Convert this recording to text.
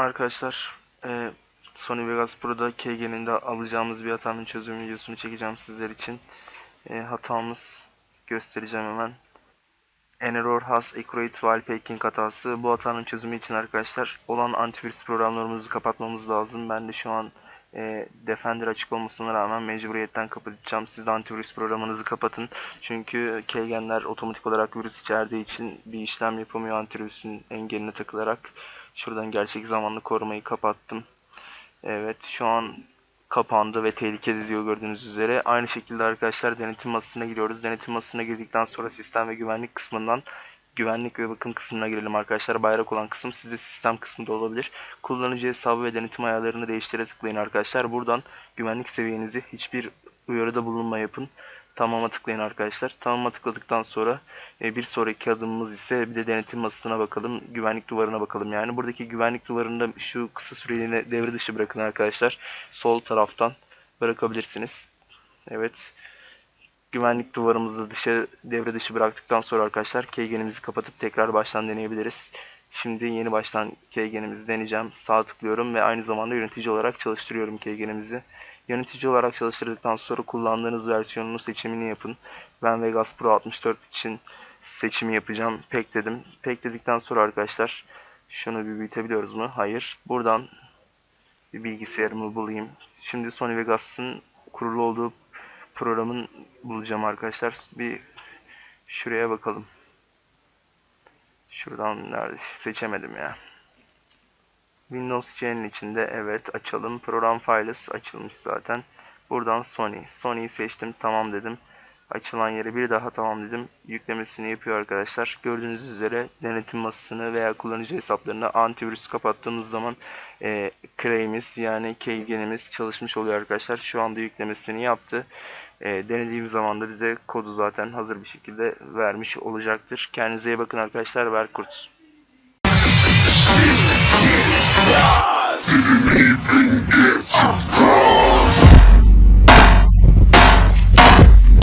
arkadaşlar. Ee, Sony Vegas Pro'da KG'nin de alacağımız bir hatanın çözüm videosunu çekeceğim sizler için. Ee, hatamız göstereceğim hemen. An error has accurate while packing hatası. Bu hatanın çözümü için arkadaşlar olan antivirüs programlarımızı kapatmamız lazım. Ben de şu an e, Defender açık olmasına rağmen mecburiyetten kapatacağım. Siz de antivirüs programınızı kapatın. Çünkü KG'ler otomatik olarak virüs içerdiği için bir işlem yapamıyor antivirüsün engeline takılarak. Şuradan gerçek zamanlı korumayı kapattım. Evet şu an kapandı ve tehlikeli diyor gördüğünüz üzere. Aynı şekilde arkadaşlar denetim masasına giriyoruz. Denetim masasına girdikten sonra sistem ve güvenlik kısmından güvenlik ve bakım kısmına girelim arkadaşlar. Bayrak olan kısım sizde sistem kısmı da olabilir. Kullanıcı hesabı ve denetim ayarlarını değiştire tıklayın arkadaşlar. Buradan güvenlik seviyenizi hiçbir uyarıda bulunma yapın. Tamam'a tıklayın arkadaşlar. Tamam'a tıkladıktan sonra e, bir sonraki adımımız ise bir de denetim masasına bakalım. Güvenlik duvarına bakalım. Yani buradaki güvenlik duvarında şu kısa süreliğine devre dışı bırakın arkadaşlar. Sol taraftan bırakabilirsiniz. Evet. Güvenlik duvarımızı dışarı devre dışı bıraktıktan sonra arkadaşlar keygenimizi kapatıp tekrar baştan deneyebiliriz. Şimdi yeni baştan keygenimizi deneyeceğim. Sağ tıklıyorum ve aynı zamanda yönetici olarak çalıştırıyorum keygenimizi. Yönetici olarak çalıştırdıktan sonra kullandığınız versiyonunu seçimini yapın. Ben Vegas Pro 64 için seçimi yapacağım. Pek dedim. Pek dedikten sonra arkadaşlar şunu bir büyütebiliyoruz mu? Hayır. Buradan bir bilgisayarımı bulayım. Şimdi Sony Vegas'ın kurulu olduğu programın bulacağım arkadaşlar. Bir şuraya bakalım. Şuradan nerede seçemedim ya. Windows C'nin içinde evet açalım. Program Files açılmış zaten. Buradan Sony. Sony'yi seçtim. Tamam dedim açılan yeri bir daha tamam dedim. Yüklemesini yapıyor arkadaşlar. Gördüğünüz üzere denetim masasını veya kullanıcı hesaplarını antivirüs kapattığımız zaman e, Clay'imiz yani keygenimiz çalışmış oluyor arkadaşlar. Şu anda yüklemesini yaptı. E, denediğim zaman da bize kodu zaten hazır bir şekilde vermiş olacaktır. Kendinize iyi bakın arkadaşlar. Verkurt. Didn't